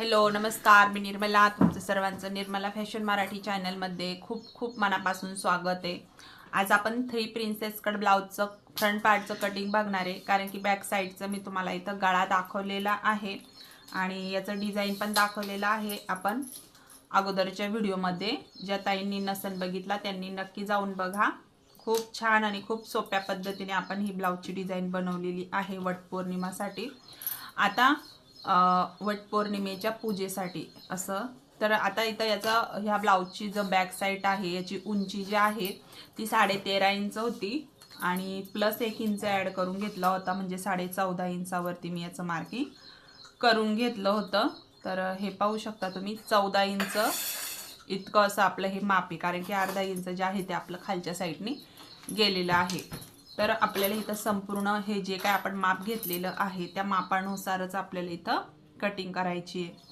Hello नमस्कार. मी निर्मला तुमचं सर्वांचं निर्मला फॅशन मराठी चॅनलमध्ये खूप खूप मनापासून स्वागत आहे. आज आपण थ्री प्रिन्सेस कट ब्लाऊजचं फ्रंट पार्टचं कटिंग बघणार आहे कारण की बॅक साईडचं मी तुम्हाला इथं गळा दाखवलेला आहे आणि याचं डिझाईन पण दाखवलेलं आहे आपण अगोदरच्या व्हिडिओमध्ये. ज्या ताईंनी नसन बघितला त्यांनी नक्की जाऊन बघा. खूप छान आणि खूप सोप्या पद्धतीने आपण ही ब्लाऊजची डिझाईन बनवलेली आहे वटपौर्णिमासाठी. आता वटपौर्णिमेच्या पूजेसाठी असं. तर आता इथं याचा ह्या ब्लाऊजची जो बॅक साईड आहे याची उंची जी आहे ती साडेतेरा इंच होती. आणि प्लस एक इंच ॲड करून घेतला होता म्हणजे साडे चौदा इंचावरती मी याचं मार्किंग करून घेतलं होतं. तर हे पाहू शकता तुम्ही चौदा इंच इतकं असं आपलं हे माप कारण की अर्धा इंच जे आहे ते आपलं खालच्या साईडने गेलेलं आहे. तर आपल्याला इथं संपूर्ण हे जे काय आपण माप घेतलेलं आहे त्या मापानुसारच आपल्याला इथं कटिंग करायची आहे.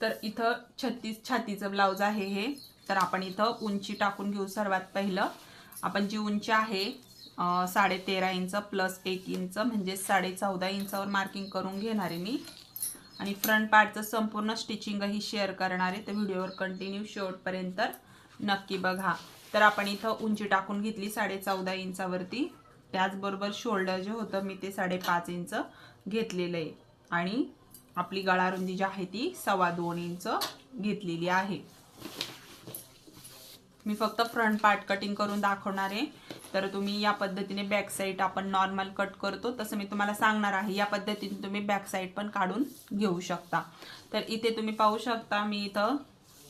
तर इथं छत्तीस छातीचं ब्लाऊज आहे हे. तर आपण इथं उंची टाकून घेऊ सर्वात पहिलं. आपण जी उंची आहे साडेतेरा साडे तेरा इंच प्लस एक इंच म्हणजे साडे चौदा इंचावर मार्किंग करून घेणार आहे मी. आणि फ्रंट पार्टचं संपूर्ण स्टिचिंगही शेअर करणार आहे. तर व्हिडिओवर कंटिन्यू शेवटपर्यंत नक्की बघा. तर आपण इथं उंची टाकून घेतली साडे चौदा इंचावरती. त्याचबरोबर शोल्डर जे होतं मी ते साडेपाच इंच घेतलेलं आहे. आणि आपली गळारुंदी जी आहे ती सव्वा दोन इंच घेतलेली आहे. मी फक्त फ्रंट पार्ट कटिंग करून दाखवणार आहे. तर तुम्ही या पद्धतीने बॅक साईड आपण नॉर्मल कट करतो. तसं मी तुम्हाला सांगणार आहे या पद्धतीने तुम्ही बॅक साईड पण काढून घेऊ शकता. तर इथे तुम्ही पाहू शकता मी इथं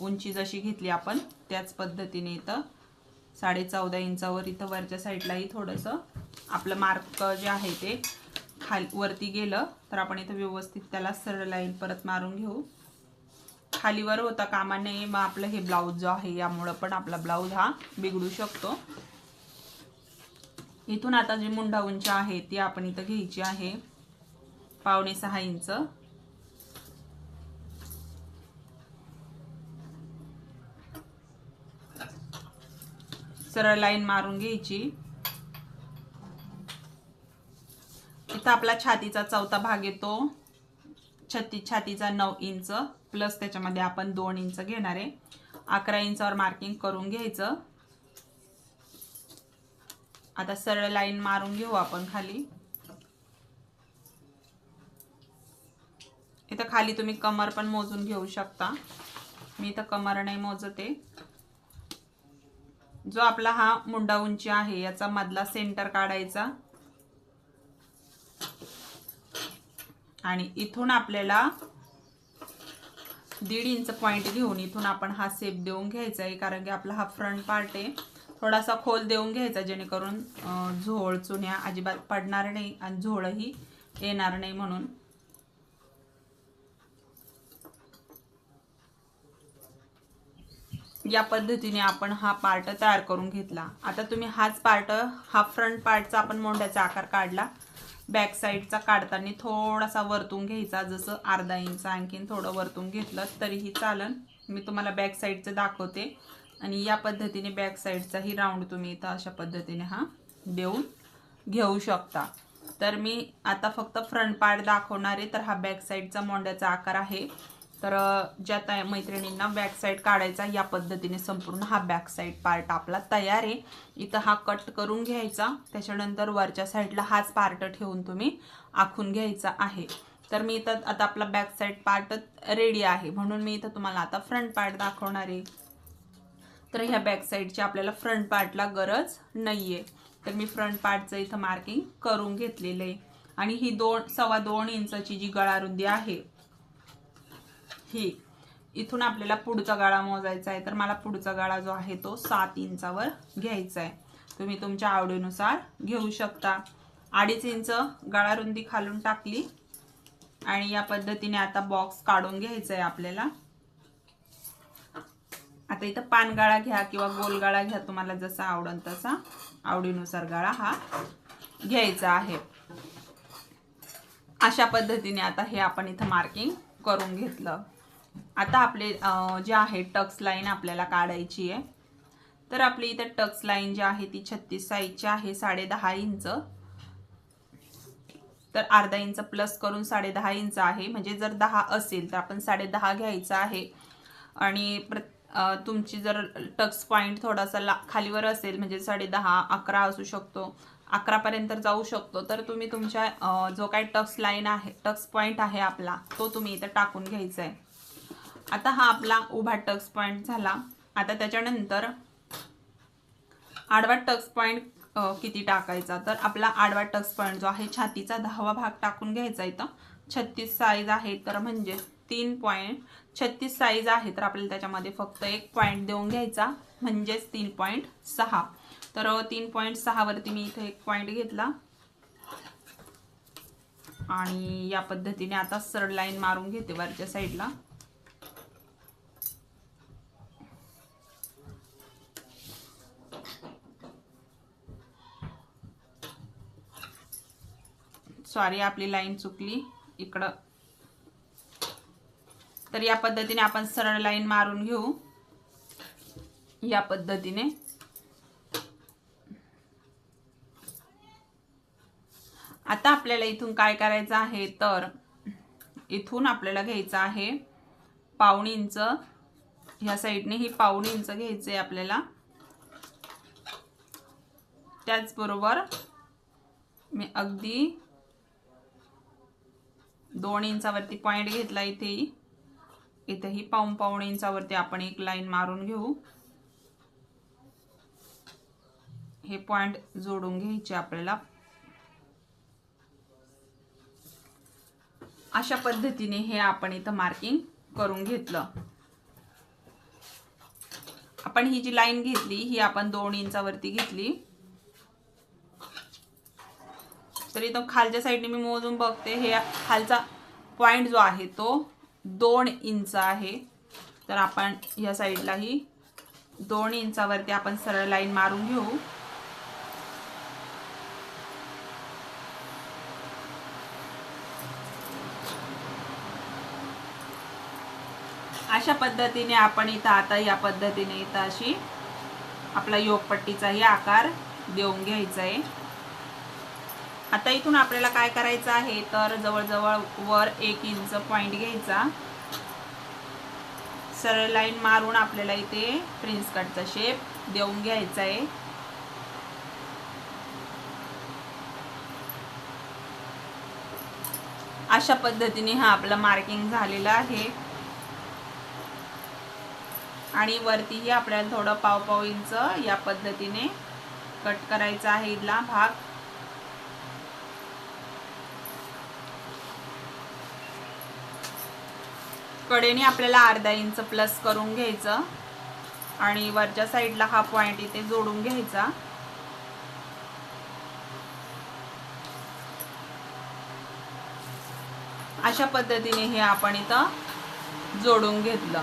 उंची जशी घेतली आपण त्याच पद्धतीने इथं साडे चौदा इंचावर इथं वरच्या साईडलाही थोडंसं आपलं मार्क जे आहे ते खाल वरती गेलं तर आपण इथं व्यवस्थित त्याला सरळ लाईन परत मारून घेऊ. खालीवर होता कामा नये मग आपलं हे ब्लाऊज जो आहे यामुळं पण आपला ब्लाऊज हा बिघडू शकतो. इथून आता जी मुंडा उंची आहे ती आपण इथं घ्यायची आहे. पावणे सहा इंच. सरळ लाईन मारून घ्यायची. इथं आपला छातीचा चौथा भाग येतो. छत्तीस छातीचा नऊ इंच प्लस त्याच्यामध्ये आपण दोन इंच घेणार आहे. अकरा इंचावर मार्किंग करून घ्यायचं. आता सरळ लाईन मारून घेऊ आपण खाली. इथं खाली तुम्ही कमर पण मोजून घेऊ शकता. मी इथं कमर नाही मोजते. जो आपला हा मुंडा उंची आहे याचा मधला सेंटर काढायचा. आणि इथून आपल्याला दीड इंच पॉइंट घेऊन इथून आपण हा सेप देऊन घ्यायचा आहे कारण की आपला हा फ्रंट पार्ट आहे. थोडासा खोल देऊन घ्यायचा जेणेकरून झोळ चुन्या अजिबात पडणार नाही आणि झोळही येणार नाही म्हणून. या पद्धतीने आपण हा पार्ट तयार करून घेतला. आता तुम्ही हाच पार्ट हा फ्रंट पार्टचा आपण मोंड्याचा आकार काढला. बॅक साईडचा काढताना थोडासा वरतून घ्यायचा जसं अर्धा इंच आणखीन थोडं वरतून घेतलं तरीही चालन. मी तुम्हाला बॅक साईडचं दाखवते. आणि या पद्धतीने बॅक साईडचाही राऊंड तुम्ही इथं अशा पद्धतीने हा देऊन घेऊ शकता. तर मी आता फक्त फ्रंट पार्ट दाखवणार आहे. तर हा बॅक साईडचा मोंड्याचा आकार आहे. तर ज्या त्या मैत्रिणींना बॅक साईड काढायचा या पद्धतीने संपूर्ण हा बॅक साईड पार्ट आपला तयार आहे. इथं हा कट करून घ्यायचा. त्याच्यानंतर वरच्या साईडला हाच पार्ट ठेवून तुम्ही आखून घ्यायचा आहे. तर मी इथं आता आपला बॅक साईड पार्ट रेडी आहे. म्हणून मी इथं तुम्हाला आता फ्रंट पार्ट दाखवणार आहे. तर ह्या बॅक साईडची आपल्याला फ्रंट पार्टला गरज नाहीये. तर मी फ्रंट पार्टचं इथं मार्किंग करून घेतलेलं आहे. आणि ही दोन सव्वा दोन इंचाची जी गळारुंदी आहे ही. इथून आपल्याला पुढचा गाळा मोजायचा आहे. तर मला पुढचा गाळा जो आहे तो सात इंचावर घ्यायचा आहे. तुम्ही तुमच्या आवडीनुसार घेऊ शकता. अडीच इंच गाळा रुंदी खालून टाकली. आणि या पद्धतीने आता बॉक्स काढून घ्यायचा आहे आपल्याला. आता इथं पानगाळा घ्या किंवा गोल गाळा घ्या. तुम्हाला जसा आवडन तसा आवडीनुसार गाळा हा घ्यायचा आहे. अशा पद्धतीने आता हे आपण इथं मार्किंग करून घेतलं. आता आपले जे आहे टक्स लाईन आपल्याला काढायची आहे. तर आपली इथं टक्स लाईन जी आहे ती छत्तीस साईजची आहे साडे दहा इंच. तर अर्धा इंच प्लस करून साडे दहा इंच आहे. म्हणजे जर दहा असेल तर आपण साडे दहा घ्यायचं आहे. आणि प्र तुमची जर टक्स पॉईंट थोडासा ला खालीवर असेल म्हणजे साडे दहा अकरा असू शकतो. अकरापर्यंत जाऊ शकतो. तर तुम्ही तुमच्या जो काही टक्स लाईन आहे टक्स पॉईंट आहे आपला तो तुम्ही इथं टाकून घ्यायचा आहे. आता हा आपला उभा टक्स पॉईंट झाला. आता त्याच्यानंतर आडवा टक्स पॉईंट किती टाकायचा? तर आपला आडवा टक्स पॉईंट जो आहे छातीचा दहावा भाग टाकून घ्यायचा इथं. छत्तीस साईज आहे तर म्हणजे तीन पॉईंट छत्तीस साईज आहे तर आपल्याला त्याच्यामध्ये फक्त एक पॉईंट देऊन घ्यायचा. म्हणजेच तीन पॉईंट सहा. तर तीन पॉईंट सहावरती मी इथे एक पॉईंट घेतला. आणि या पद्धतीने आता सरळ लाईन मारून घेते वरच्या साईडला सॉरी आपली लाईन चुकली. इकडं. तर या पद्धतीने आपण सरळ लाईन मारून घेऊ. या पद्धतीने. आता आपल्याला इथून काय करायचं आहे? तर इथून आपल्याला घ्यायचं आहे पाऊण इंच. ह्या साईडने ही पाऊण इंच घ्यायचं आहे आपल्याला. त्याचबरोबर मी अगदी दोन इंचावरती पॉईंट घेतला इथेही इथेही पाऊण पाऊण इंचावरती आपण एक लाईन मारून घेऊ. हे पॉईंट जोडून घ्यायचे आपल्याला. अशा पद्धतीने हे आपण इथं मार्किंग करून घेतलं. आपण ही जी लाईन घेतली ही आपण दोन इंचावरती घेतली. तर इथं खालच्या साईडने मी मोजून बघते. हे खालचा पॉईंट जो आहे तो दोन इंच आहे. तर आपण या साईडलाही दोन इंचावरती आपण सरळ लाईन मारून घेऊ. अशा पद्धतीने आपण इथं आता या पद्धतीने इथं अशी आपला योगपट्टीचाही आकार देऊन घ्यायचा आहे. आता इथून आपल्याला काय करायचं आहे? तर जवळजवळ वर एक इंच पॉइंट घ्यायचा. सरळ लाईन मारून आपल्याला इथे प्रिन्स कटचा शेप देऊन घ्यायचा आहे. अशा पद्धतीने हा आपला मार्किंग झालेला आहे. आणि वरतीही आपल्याला थोडं पाव पाव इंच या पद्धतीने कट करायचा आहे इथला भाग. कडेने आपल्याला अर्धा इंच प्लस करून घ्यायचं. आणि वरच्या साईडला हा पॉइंट इथे जोडून घ्यायचा. अशा पद्धतीने हे आपण इथं जोडून घेतलं.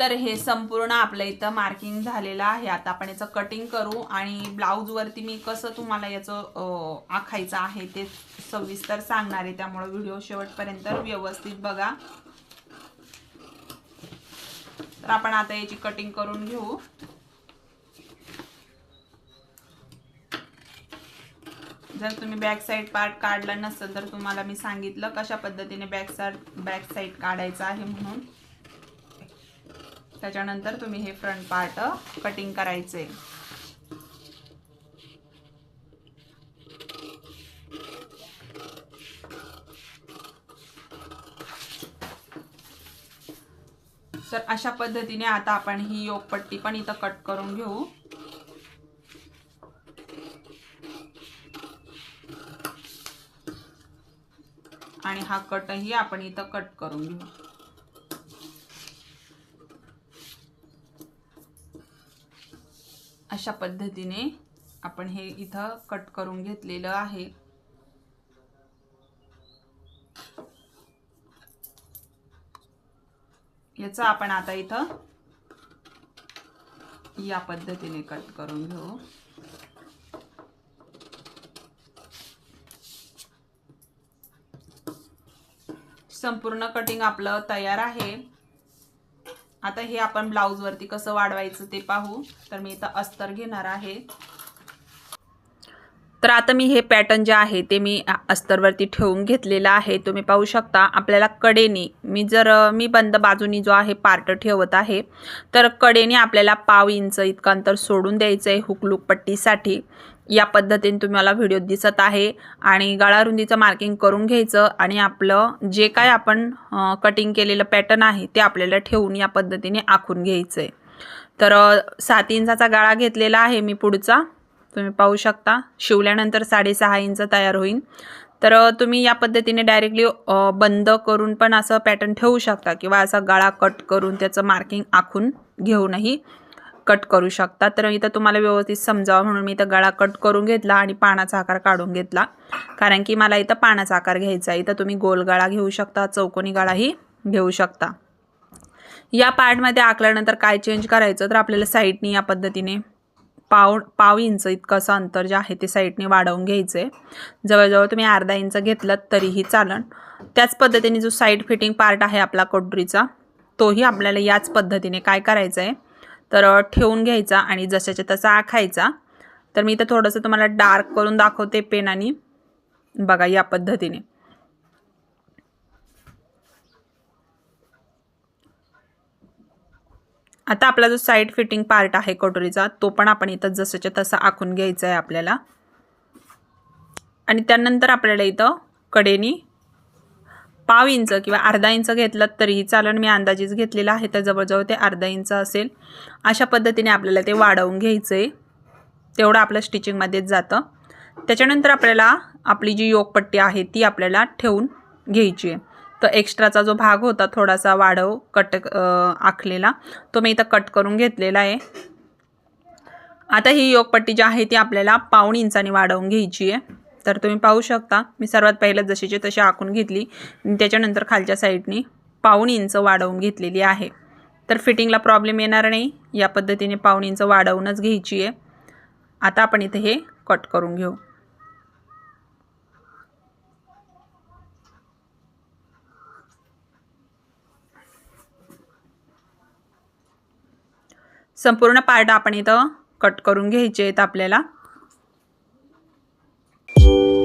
तर हे संपूर्ण आपलं इथं मार्किंग झालेलं आहे. आता आपण याचं कटिंग करू आणि ब्लाऊजवरती मी कसं तुम्हाला याचं आखायचं आहे ते सविस्तर सांगणार आहे. त्यामुळं व्हिडिओ शेवटपर्यंत व्यवस्थित बघा. तर आपण आता याची कटिंग करून घेऊ. जर तुम्ही बॅक साईड पार्ट काढला नसेल तर तुम्हाला मी सांगितलं कशा पद्धतीने बॅक साईड बॅक साईड काढायचं आहे म्हणून. त्याच्यानंतर तुम्ही हे फ्रंट पार्ट कटिंग करायचे. तर अशा पद्धतीने आता आपण ही योगपट्टी पण इथं कट करून घेऊ. आणि हा कटही आपण इथं कट करून घेऊ. अशा पद्धतीने आपण हे इथं कट करून घेतलेलं आहे. याचं आपण आता इथं या पद्धतीने कट करून घेऊ. संपूर्ण कटिंग आपलं तयार आहे. आता हे आपण ब्लाऊजवरती कसं वाढवायचं ते पाहू. तर मी इथं अस्तर घेणार आहे. तर आता मी हे पॅटर्न जे आहे ते मी अस्तरवरती ठेवून घेतलेलं आहे. तुम्ही पाहू शकता आपल्याला कडेने मी जर मी बंद बाजूनी जो आहे पार्ट ठेवत आहे तर कडेने आपल्याला पाव इंच इतकं अंतर सोडून द्यायचं आहे हुकलूक पट्टीसाठी या पद्धतीने तुम्हाला व्हिडिओ दिसत आहे. आणि गळारुंदीचं मार्किंग करून घ्यायचं आणि आपलं जे काय आपण कटिंग केलेलं पॅटर्न आहे ते आपल्याला ठेवून या पद्धतीने आखून घ्यायचं आहे तर सात इंचाचा गाळा घेतलेला आहे मी पुढचा. तुम्ही पाहू शकता. शिवल्यानंतर साडेसहा इंच तयार होईल. तर तुम्ही या पद्धतीने डायरेक्टली बंद करून पण असं पॅटर्न ठेवू शकता किंवा असा गळा कट करून त्याचं मार्किंग आखून घेऊनही कट करू शकता. तर इथं तुम्हाला व्यवस्थित समजावं म्हणून मी इथं गळा कट करून घेतला आणि पानाचा आकार काढून घेतला. कारण की मला इथं पानाचा आकार घ्यायचा आहे. इथं तुम्ही गोल गळा घेऊ शकता चौकोनी गळाही घेऊ शकता. या पार्टमध्ये आखल्यानंतर काय चेंज करायचं? तर आपल्याला साईडनी या पद्धतीने पाव पाव इंच इतकं असं अंतर जे आहे ते साईडने वाढवून घ्यायचं आहे जवळजवळ तुम्ही अर्धा इंच घेतलं तरीही चालन. त्याच पद्धतीने जो साईड फिटिंग पार्ट आहे आपला कोटरीचा तोही आपल्याला याच पद्धतीने काय करायचं आहे तर ठेवून घ्यायचा आणि जशाच्या तसा आखायचा. तर मी इथं थोडंसं तुम्हाला डार्क करून दाखवते पेनाने बघा या पद्धतीने. आता आपला जो साईड फिटिंग पार्ट आहे कटोरीचा तो पण आपण इथं जसंच्या तसा आखून घ्यायचा आहे आपल्याला. आणि त्यानंतर आपल्याला इथं कडेनी पाव इंच किंवा अर्धा इंच घेतलं तरीही चालेल मी अंदाजेच घेतलेला आहे तर जवळजवळ ते अर्धा इंच असेल. अशा पद्धतीने आपल्याला ते वाढवून घ्यायचं आहे तेवढं आपलं स्टिचिंगमध्येच जातं. त्याच्यानंतर आपल्याला आपली जी योगपट्टी आहे ती आपल्याला ठेवून घ्यायची आहे तर एक्स्ट्राचा जो भाग होता थोडासा वाढव कट आखलेला तो मी इथं कट करून घेतलेला आहे. आता ही योगपट्टी जी आहे ती आपल्याला पाऊण इंचाने वाढवून घ्यायची आहे तर तुम्ही पाहू शकता. मी सर्वात पहिलं जशीची तशी आखून घेतली. त्याच्यानंतर खालच्या साईडनी पाऊण इंच वाढवून घेतलेली आहे. तर फिटिंगला प्रॉब्लेम येणार नाही. या पद्धतीने पाऊण इंच वाढवूनच घ्यायची आहे. आता आपण इथे हे कट करून घेऊ. संपूर्ण पार्ट आपण इथं कट करून घ्यायचे आहेत आपल्याला. Thank you.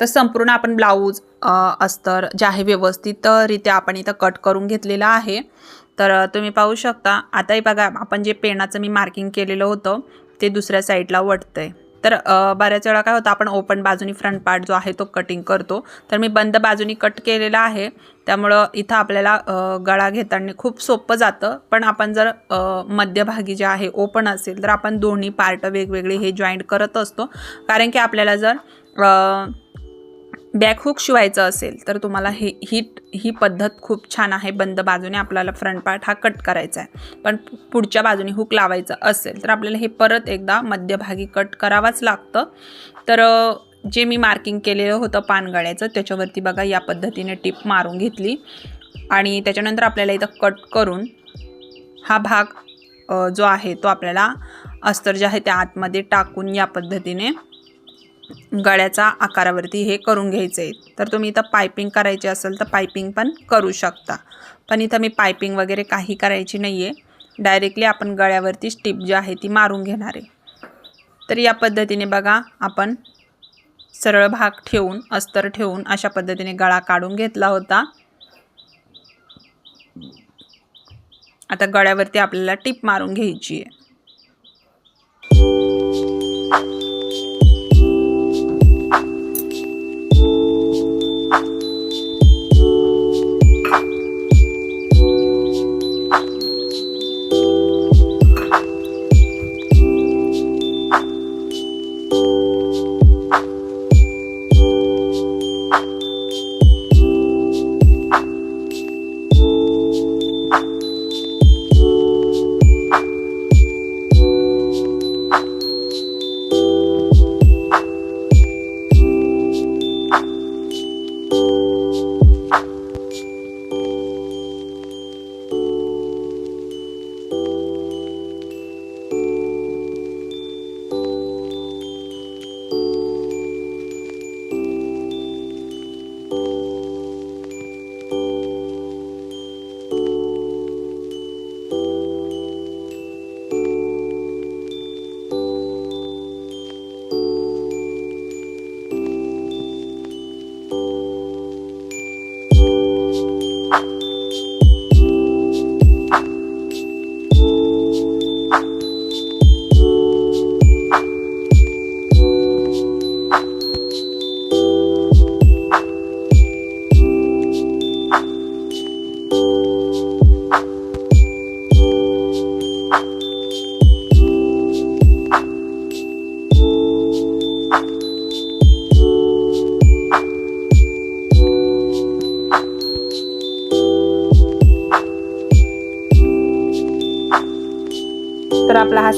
तर संपूर्ण आपण ब्लाऊज अस्तर जे आहे व्यवस्थितरित्या आपण इथं कट करून घेतलेलं आहे. तर तुम्ही पाहू शकता आताही बघा आपण जे पेनाचं मी मार्किंग केलेलं होतं ते दुसऱ्या साईडला वटतं आहे तर बऱ्याच वेळा काय होतं आपण ओपन बाजूनी फ्रंट पार्ट जो आहे तो कटिंग करतो. तर मी बंद बाजूनी कट केलेला आहे. त्यामुळं इथं आपल्याला गळा घेताना खूप सोपं जातं. पण आपण जर मध्यभागी जे आहे ओपन असेल तर आपण दोन्ही पार्ट वेगवेगळे हे जॉईंट करत असतो. कारण की आपल्याला जर बॅकहुक शिवायचं असेल तर तुम्हाला हे ही ही पद्धत खूप छान आहे. बंद बाजूने आपल्याला फ्रंट पार्ट हा कट करायचा आहे. पण पुढच्या बाजूने हुक लावायचा असेल तर आपल्याला हे परत एकदा मध्यभागी कट करावाच लागतं. तर जे मी मार्किंग केलेलं होतं पानगळ्याचं त्याच्यावरती बघा या पद्धतीने टिप मारून घेतली. आणि त्याच्यानंतर आपल्याला इथं कट करून हा भाग जो आहे तो आपल्याला अस्तर जे आहे त्या आतमध्ये टाकून या पद्धतीने गळ्याचा आकारावरती हे करून घ्यायचे. आहे तर तुम्ही इथं पायपिंग करायची असेल तर पायपिंग पण करू शकता. पण इथं मी पायपिंग वगैरे काही करायची नाही आहे डायरेक्टली आपण गळ्यावरती स्टिप जी आहे ती मारून घेणार आहे. तर या पद्धतीने बघा आपण सरळ भाग ठेवून अस्तर ठेवून अशा पद्धतीने गळा काढून घेतला होता. आता गळ्यावरती आपल्याला टिप मारून घ्यायची आहे.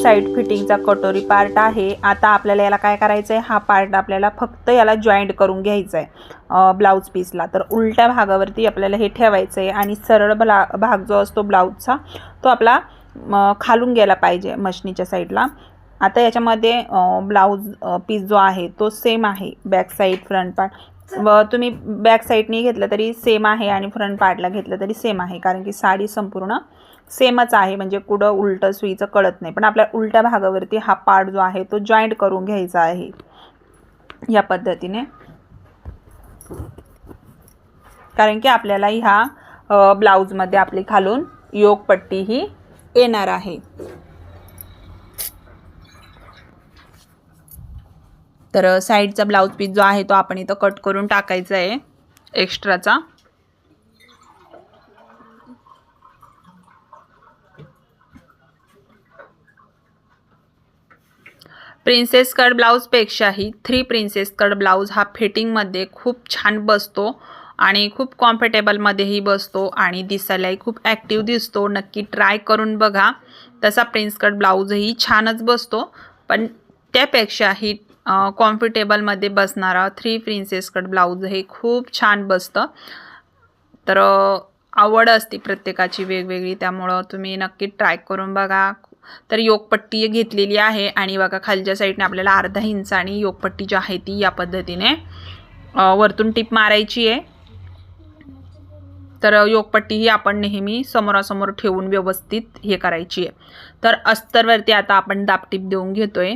साईड फिटिंगचा कटोरी पार्ट आहे. आता आपल्याला याला काय करायचं आहे हा पार्ट आपल्याला फक्त याला जॉईंट करून घ्यायचा आहे ब्लाऊज पीसला तर उलट्या भागावरती आपल्याला हे ठेवायचं आहे आणि सरळ ब्ला भाग जो असतो ब्लाऊजचा तो आपला खालून गेला पाहिजे मशनीच्या साईडला आता याच्यामध्ये ब्लाऊज पीस जो आहे तो सेम आहे. बॅक साईड फ्रंट पार्ट व तुम्ही बॅक साईडनी घेतलं तरी सेम आहे आणि फ्रंट पार्टला घेतलं तरी सेम आहे. कारण की साडी संपूर्ण सेमच आहे म्हणजे कुठं उलटं सुईचं कळत नाही. पण आपल्या उलट्या भागावरती हा पार्ट जो आहे तो जॉईंट करून घ्यायचा आहे. या पद्धतीने. कारण की आपल्याला ह्या ब्लाऊजमध्ये आपली खालून योगपट्टी ही येणार आहे. तर साईडचा ब्लाऊज पीस जो आहे तो आपण इथं कट करून टाकायचा आहे एक्स्ट्राचा. प्रिन्सेस कट ब्लाऊजपेक्षाही थ्री प्रिन्सेस कट ब्लाऊज हा फिटिंगमध्ये खूप छान बसतो आणि खूप कॉम्फर्टेबलमध्येही बसतो आणि दिसायलाही खूप ॲक्टिव्ह दिसतो. नक्की ट्राय करून बघा. तसा प्रिन्स कट ब्लाऊजही छानच बसतो. पण त्यापेक्षाही कॉम्फर्टेबलमध्ये बसणारा थ्री प्रिन्सेस कट ब्लाऊज हे खूप छान बसतं. तर आवड असते प्रत्येकाची वेगवेगळी त्यामुळं तुम्ही नक्की ट्राय करून बघा. तर योगपट्टी घेतलेली आहे आणि बघा खालच्या साईडने आपल्याला अर्धा इंच आणि योगपट्टी जी आहे ती या पद्धतीने वरतून टिप मारायची आहे. तर योगपट्टी ही आपण नेहमी समोरासमोर ठेवून व्यवस्थित हे करायची आहे. तर अस्तरवरती आता आपण दापटीप देऊन घेतोय.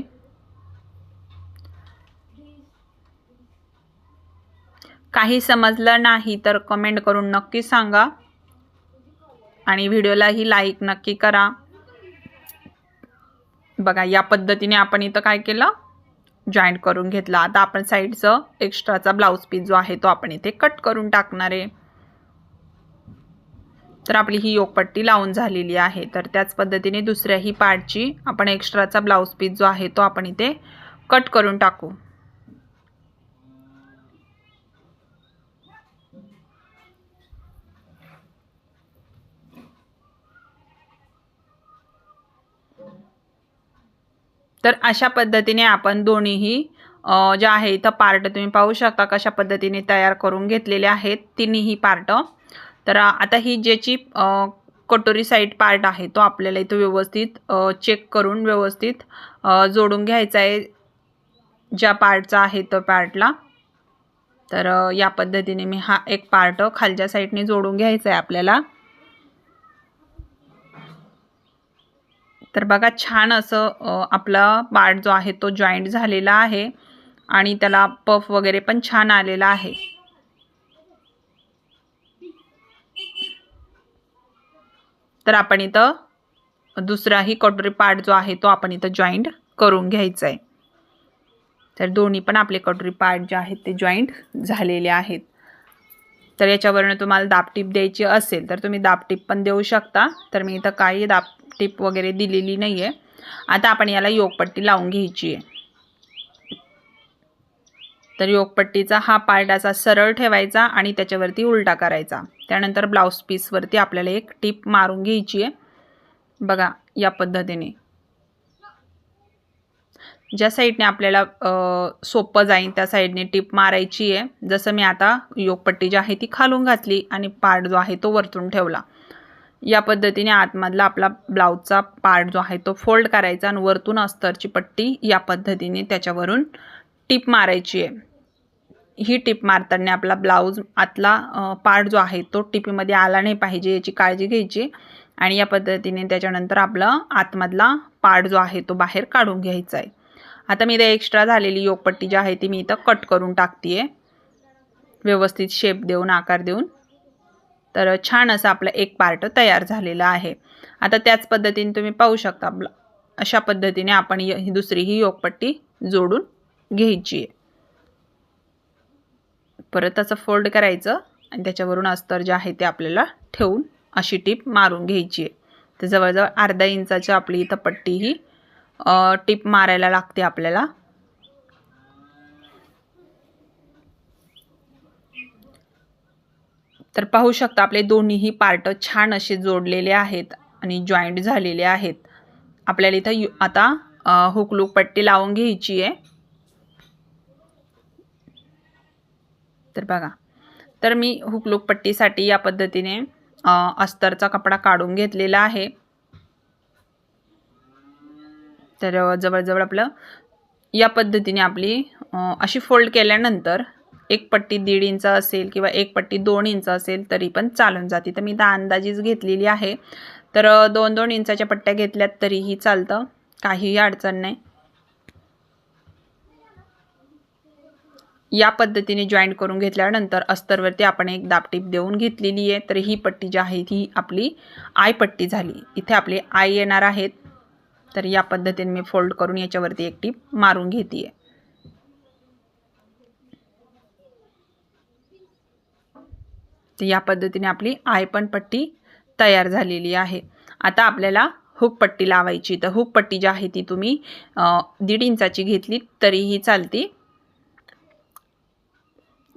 काही समजलं नाही तर कमेंट करून नक्की सांगा. आणि व्हिडिओलाही लाईक नक्की करा. बघा या पद्धतीने आपण इथं काय केलं? जॉईंट करून घेतला. आता आपण साईडचं एक्स्ट्राचा ब्लाऊज पीस जो आहे तो आपण इथे कट करून टाकणार आहे. तर आपली ही योगपट्टी लावून झालेली आहे. तर त्याच पद्धतीने दुसऱ्याही पार्टची आपण एक्स्ट्राचा ब्लाऊज पीस जो आहे तो आपण इथे कट करून टाकू. तर अशा पद्धतीने आपण दोन्हीही ज्या आहे इथं पार्ट तुम्ही पाहू शकता कशा पद्धतीने तयार करून घेतलेले आहेत तिन्हीही पार्ट तर आता ही ज्याची कटोरी साईड पार्ट आहे तो आपल्याला इथं व्यवस्थित चेक करून व्यवस्थित जोडून घ्यायचा आहे. ज्या पार्टचा आहे तो पार्टला तर या पद्धतीने मी हा एक पार्ट खालच्या साईडने जोडून घ्यायचा आहे आपल्याला. तर बघा छान असं आपला पार्ट जो आहे तो जॉईंट झालेला आहे आणि त्याला पफ वगैरे पण छान आलेला आहे. तर आपण इथं दुसराही कटोरी पार्ट जो आहे तो आपण इथं जॉईंट करून घ्यायचा आहे तर दोन्ही पण आपले कटोरी पार्ट जे आहेत ते जॉईंट झालेले आहेत. तर याच्यावरनं तुम्हाला दापटीप द्यायची असेल तर तुम्ही दापटीप पण देऊ शकता. तर मी इथं काही टिप वगैरे दिलेली नाही आहे आता आपण याला योगपट्टी लावून घ्यायची आहे. तर योगपट्टीचा हा पार्ट असा सरळ ठेवायचा आणि त्याच्यावरती उलटा करायचा. त्यानंतर ब्लाऊज पीसवरती आपल्याला एक टीप मारून घ्यायची आहे. बघा या पद्धतीने. ज्या साईडने आपल्याला सोपं जाईल त्या साईडने टीप मारायची आहे. जसं मी आता योगपट्टी जी आहे ती खालून घातली आणि पार्ट जो आहे तो वरतून ठेवला. या पद्धतीने आतमधला आपला ब्लाऊजचा पार्ट जो आहे तो फोल्ड करायचा आणि वरतून अस्तरची पट्टी या पद्धतीने त्याच्यावरून टिप मारायची आहे. ही टिप मारताना आपला ब्लाऊज आतला पार्ट जो आहे तो टिपीमध्ये आला नाही पाहिजे याची काळजी घ्यायची आणि या पद्धतीने त्याच्यानंतर आपला आतमधला पार्ट जो आहे तो बाहेर काढून घ्यायचा आहे. आता मी इथं एक्स्ट्रा झालेली योगपट्टी जी आहे ती मी इथं कट करून टाकते आहे व्यवस्थित शेप देऊन आकार देऊन. तर छान असं आपलं एक पार्ट तयार झालेला आहे. आता त्याच पद्धतीने तुम्ही पाहू शकता ब्ला- अशा पद्धतीने आपण य- ही दुसरी ही योगपट्टी जोडून घ्यायची आहे. परत असं फोल्ड करायचं आणि त्याच्यावरून अस्तर जे आहे ते आपल्याला ठेवून अशी टीप मारून घ्यायची आहे. तर जवळजवळ अर्धा इंचाची आपली इथं पट्टी ही टीप मारायला लागते आपल्याला. तर पाहू शकता आपले दोन्हीही पार्ट छान असे जोडलेले आहेत आणि जॉईंट झालेले आहेत. आपल्याला इथं यु आता हुकलूक पट्टी लावून घ्यायची आहे. तर बघा. तर मी हुकलूक पट्टीसाठी या पद्धतीने अस्तरचा कपडा काढून घेतलेला आहे. तर जवळजवळ आपलं या पद्धतीने आपली अशी फोल्ड केल्यानंतर एक पट्टी दीड इंच असेल किंवा एक पट्टी दोन इंच असेल तरी पण चालून जाते. तर मी तर अंदाजीच घेतलेली आहे. तर दोन दोन इंचाच्या पट्ट्या घेतल्यात तरीही चालतं. काहीही अडचण नाही. या पद्धतीने जॉईंट करून घेतल्यानंतर अस्तरवरती आपण एक दापटीप देऊन घेतलेली आहे. तर ही पट्टी जी आहे ही आपली आय पट्टी झाली. इथे आपले आय येणार आहेत. तर या पद्धतीने मी फोल्ड करून याच्यावरती एक टीप मारून घेते आहे तर या पद्धतीने आपली आय पण पट्टी तयार झालेली आहे. आता आपल्याला हुक पट्टी लावायची. तर हुक पट्टी जी आहे ती तुम्ही दीड इंचाची घेतली तरीही चालते.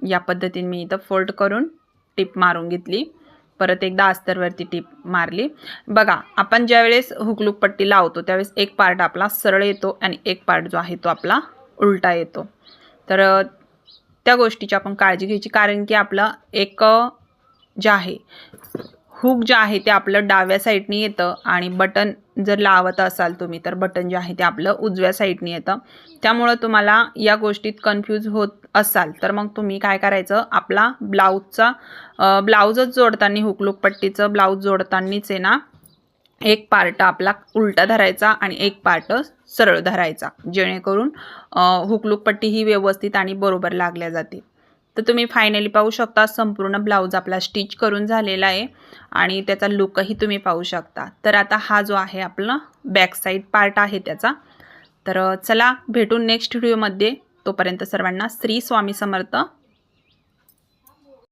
या पद्धतीने मी इथं फोल्ड करून टिप मारून घेतली. परत एकदा अस्तरवरती टिप मारली. बघा आपण ज्यावेळेस हुकलूक पट्टी लावतो त्यावेळेस एक पार्ट आपला सरळ येतो आणि एक पार्ट जो आहे तो आपला उलटा येतो. तर त्या गोष्टीची आपण काळजी घ्यायची. कारण की आपलं एक जे आहे. हुक जे आहे ते आपलं डाव्या साईडनी येतं आणि बटन जर लावत असाल तुम्ही तर बटन जे आहे ते आपलं उजव्या साईडनी येतं. त्यामुळं तुम्हाला या गोष्टीत कन्फ्यूज होत असाल तर मग तुम्ही काय करायचं आपला ब्लाऊजचा ब्लाऊजच जोडताना हुकलूक पट्टीचं ब्लाऊज जोडतानीच आहे ना एक पार्ट आपला उलटा धरायचा आणि एक पार्ट सरळ धरायचा जेणेकरून हुकलूक पट्टी ही व्यवस्थित आणि बरोबर लागल्या जाते. तर तुम्ही फायनली पाहू शकता संपूर्ण ब्लाऊज आपला स्टिच करून झालेला आहे आणि त्याचा लुकही तुम्ही पाहू शकता. तर आता हा जो आहे आपला बॅक साईड पार्ट आहे त्याचा. तर चला भेटून नेक्स्ट व्हिडिओमध्ये तोपर्यंत सर्वांना श्री स्वामी समर्थ.